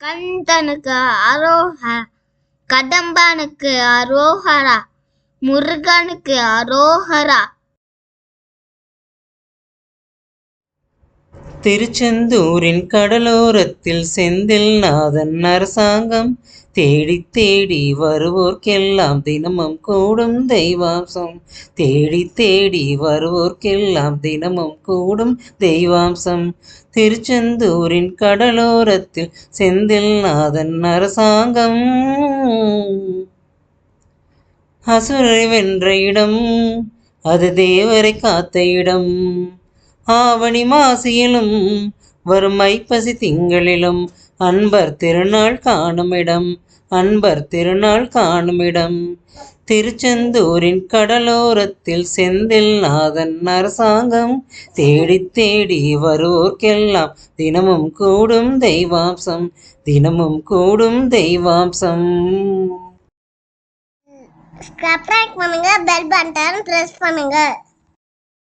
கந்தனுக்கு அரோஹரா கதம்பனுக்கு அரோஹரா முருகனுக்கு அரோஹரா. திருச்செந்தூரின் கடலோரத்தில் செந்தில் நாதன் அரசாங்கம். தேடி தேடி வருவோர்க்கெல்லாம் தினமும் கூடும் தெய்வாம்சம். தேடி தேடி வருவோர்க்கெல்லாம் தினமும் கூடும் தெய்வாம்சம். திருச்செந்தூரின் கடலோரத்தில் செந்தில் நாதன் அரசாங்கம். அசுரை வென்ற இடம் அது தேவரை காத்த இடம். ஆவணி மாசியிலும் வரும் ஐப்பசி திங்களிலும் அன்பர் திருநாள் காணுமிடம் அன்பர் திருநாள் காணுமிடம் திருச்செந்தூரின் கடலோரத்தில் செந்தில் நாதன் அரசாங்கம் தேடி தேடி வருவோர்க்கெல்லாம் தினமும் கூடும் தெய்வாம்சம் தினமும் கூடும் தெய்வாம்சம். சப்ஸ்கிரைப் பண்ணுங்க பெல் பட்டன் பிரஸ் பண்ணுங்க.